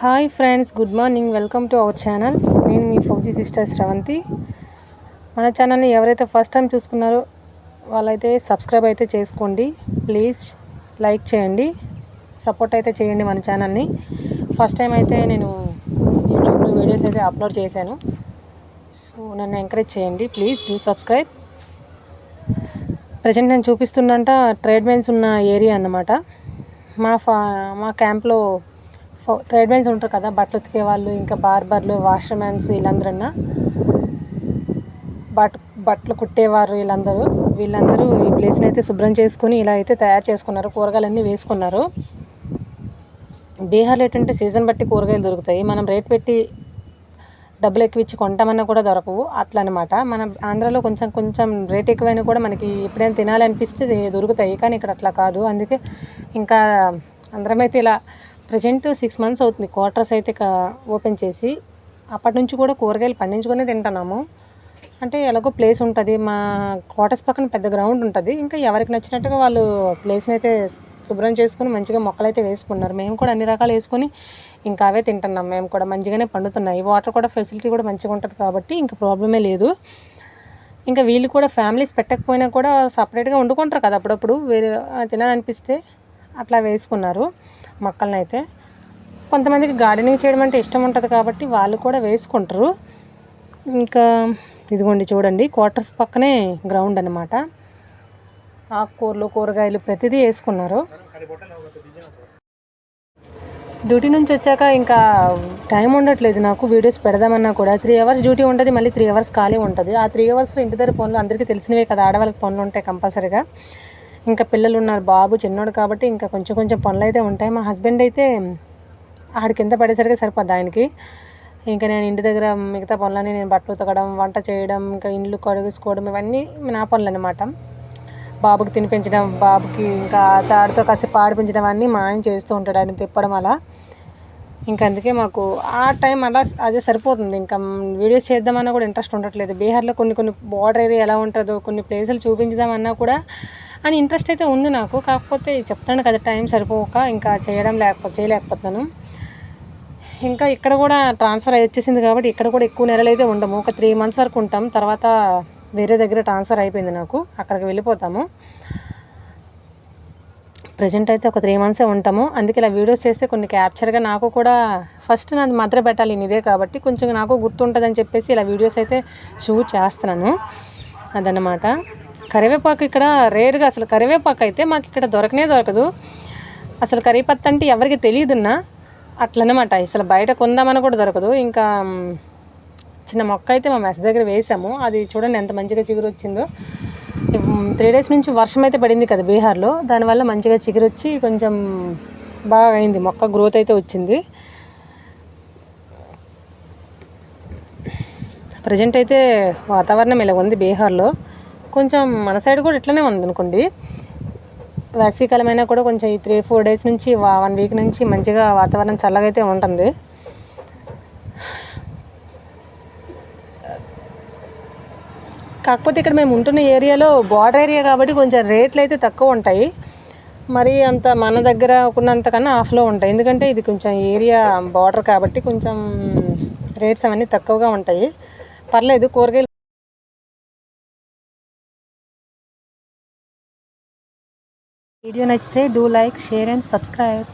Hi friends good morning. Welcome to our channel. నేను మీ fauji sister Sravanthi. మన ఛానల్ని ఎవరైతే ఫస్ట్ టైం చూసుకున్నారో వాళ్ళైతే సబ్స్క్రైబ్ అయితే చేసుకోండి. ప్లీజ్ లైక్ చేయండి. సపోర్ట్ అయితే చేయండి మన ఛానల్ని. ఫస్ట్ టైం అయితే నేను యూట్యూబ్లో వీడియోస్ అయితే అప్లోడ్ చేశాను. సో నన్ను ఎంకరేజ్ చేయండి. Please do subscribe. ప్రజెంట్ నేను చూపిస్తున్నంట ట్రేడ్మెన్స్ ఉన్న ఏరియా అన్నమాట. మా ఫా మా క్యాంప్లో ట్రేడ్ మెన్స్ ఉంటారు కదా బట్టలు ఉతికే వాళ్ళు ఇంకా బార్బర్లు వాష్మెన్స్ వీళ్ళందరన్నా. బట్ బట్టలు కుట్టేవారు వీళ్ళందరూ. వీళ్ళందరూ ఈ ప్లేస్ని అయితే శుభ్రం చేసుకుని ఇలా అయితే తయారు చేసుకున్నారు కూరగాయలన్నీ వేసుకున్నారు. బీహార్లో ఏంటంటే సీజన్ బట్టి కూరగాయలు దొరుకుతాయి. మనం రేట్ పెట్టి డబ్బులు ఎక్కువ ఇచ్చి కొంటామన్నా కూడా దొరకవు. అట్లా అనమాట మన ఆంధ్రాలో కొంచెం కొంచెం రేట్ ఎక్కువైనా కూడా మనకి ఎప్పుడైనా తినాలనిపిస్తే దొరుకుతాయి. కానీ ఇక్కడ అట్లా కాదు. అందుకే ఇంకా అందరమైతే ఇలా ప్రజెంట్ సిక్స్ మంత్స్ అవుతుంది. క్వార్టర్స్ అయితే ఓపెన్ చేసి అప్పటి నుంచి కూడా కూరగాయలు పండించుకునే తింటున్నాము. అంటే ఎలాగో ప్లేస్ ఉంటుంది. మా క్వార్టర్స్ పక్కన పెద్ద గ్రౌండ్ ఉంటుంది. ఇంకా ఎవరికి నచ్చినట్టుగా వాళ్ళు ప్లేస్ని అయితే శుభ్రం చేసుకుని మంచిగా మొక్కలు అయితే వేసుకున్నారు. మేము కూడా అన్ని రకాలు వేసుకొని ఇంకా అవే తింటున్నాం. మేము కూడా మంచిగానే పండుతున్నాయి. వాటర్ కూడా ఫెసిలిటీ కూడా మంచిగా ఉంటుంది కాబట్టి ఇంకా ప్రాబ్లమే లేదు. ఇంకా వీళ్ళు కూడా ఫ్యామిలీస్ పెట్టకపోయినా కూడా సపరేట్గా వండుకుంటారు కదా అప్పుడప్పుడు. వేరే తినాలనిపిస్తే అట్లా వేసుకున్నారు. మొక్కలను అయితే కొంతమందికి గార్డెనింగ్ చేయడం అంటే ఇష్టం ఉంటుంది కాబట్టి వాళ్ళు కూడా వేసుకుంటారు. ఇంకా ఇదిగోండి చూడండి క్వార్టర్స్ పక్కనే గ్రౌండ్ అనమాట ఆకుకూరలు కూరగాయలు ప్రతిదీ వేసుకున్నారు. డ్యూటీ నుంచి వచ్చాక ఇంకా టైం ఉండట్లేదు నాకు వీడియోస్ పెడదామన్నా కూడా. త్రీ అవర్స్ డ్యూటీ ఉంటుంది మళ్ళీ త్రీ అవర్స్ ఖాళీ ఉంటుంది. ఆ త్రీ అవర్స్ ఇంటి దగ్గర పనులు అందరికీ తెలిసినవే కదా ఆడవాళ్ళకి పనులు ఉంటాయి కంపల్సరీగా. ఇంకా పిల్లలు ఉన్నారు బాబు చిన్నోడు కాబట్టి ఇంకా కొంచెం కొంచెం పనులు అయితే ఉంటాయి. మా హస్బెండ్ అయితే ఆడి కింద పడేసరికి సరిపోద్ది ఆయనకి. ఇంకా నేను ఇంటి దగ్గర మిగతా పనులన్నీ నేను బట్టలు ఉతకడం వంట చేయడం ఇంకా ఇండ్లు కడుగుసుకోవడం ఇవన్నీ నా పనులు అనమాట బాబుకి తినిపించడం బాబుకి ఇంకా తాడితో కాసేపు ఆడిపించడం అన్నీ మా ఆయన చేస్తూ ఉంటాడు. ఆయన తిప్పడం అలా. ఇంకా అందుకే మాకు ఆ టైం అలా అదే సరిపోతుంది. ఇంకా వీడియోస్ చేద్దామన్నా కూడా ఇంట్రెస్ట్ ఉండట్లేదు. బీహార్లో కొన్ని కొన్ని బార్డర్ ఏరియా ఎలా ఉంటుందో కొన్ని ప్లేసులు చూపించదామన్నా కూడా అని ఇంట్రెస్ట్ అయితే ఉంది నాకు. కాకపోతే చెప్తాను కదా టైం సరిపోక ఇంకా చేయడం లేకపోతే చేయలేకపోతున్నాను. ఇంకా ఇక్కడ కూడా ట్రాన్స్ఫర్ అయి వచ్చేసింది కాబట్టి ఇక్కడ కూడా ఎక్కువ నెలలు అయితే ఉండము. ఒక త్రీ మంత్స్ వరకు ఉంటాం. తర్వాత వేరే దగ్గర ట్రాన్స్ఫర్ అయిపోయింది నాకు. అక్కడికి వెళ్ళిపోతాము. ప్రజెంట్ అయితే ఒక త్రీ మంత్సే ఉంటాము. అందుకే ఇలా వీడియోస్ చేస్తే కొన్ని క్యాప్చర్గా నాకు కూడా ఫస్ట్ నాది మద్ర పెట్టాలి ఇదే కాబట్టి కొంచెం నాకు గుర్తుంటుందని చెప్పేసి ఇలా వీడియోస్ అయితే షూట్ చేస్తున్నాను. అదన్నమాట. కరివేపాకు ఇక్కడ రేరుగా అసలు కరివేపాకు అయితే మాకు ఇక్కడ దొరకనే దొరకదు. అసలు కరివేపత్త అంటే ఎవరికి తెలియదున్నా అట్లనమాట. అసలు బయట కొందామని కూడా దొరకదు. ఇంకా చిన్న మొక్క అయితే మా మెస్ దగ్గర వేసాము. అది చూడండి ఎంత మంచిగా చిగురు వచ్చిందో త్రీ డేస్ నుంచి వర్షం అయితే పడింది కదా బీహార్లో. దానివల్ల మంచిగా చిగురు వచ్చి కొంచెం బాగా అయింది. మొక్క గ్రోత్ అయితే వచ్చింది. ప్రజెంట్ అయితే వాతావరణం ఇలా ఉంది బీహార్లో. కొంచెం మన సైడ్ కూడా ఇట్లనే ఉంది అనుకోండి వేసవికాలమైనా కూడా కొంచెం ఈ త్రీ ఫోర్ డేస్ నుంచి వన్ వీక్ నుంచి మంచిగా వాతావరణం చల్లగా అయితే ఉంటుంది. కాకపోతే ఇక్కడ మేము ఉంటున్న ఏరియాలో బార్డర్ ఏరియా కాబట్టి కొంచెం రేట్లు అయితే తక్కువ ఉంటాయి. మరి అంత మన దగ్గర ఉన్నంతకన్నా ఆఫ్లో ఉంటాయి. ఎందుకంటే ఇది కొంచెం ఏరియా బార్డర్ కాబట్టి కొంచెం రేట్స్ అవన్నీ తక్కువగా ఉంటాయి. పర్లేదు కూరగాయలు వీడియో నచ్చితే do like share and subscribe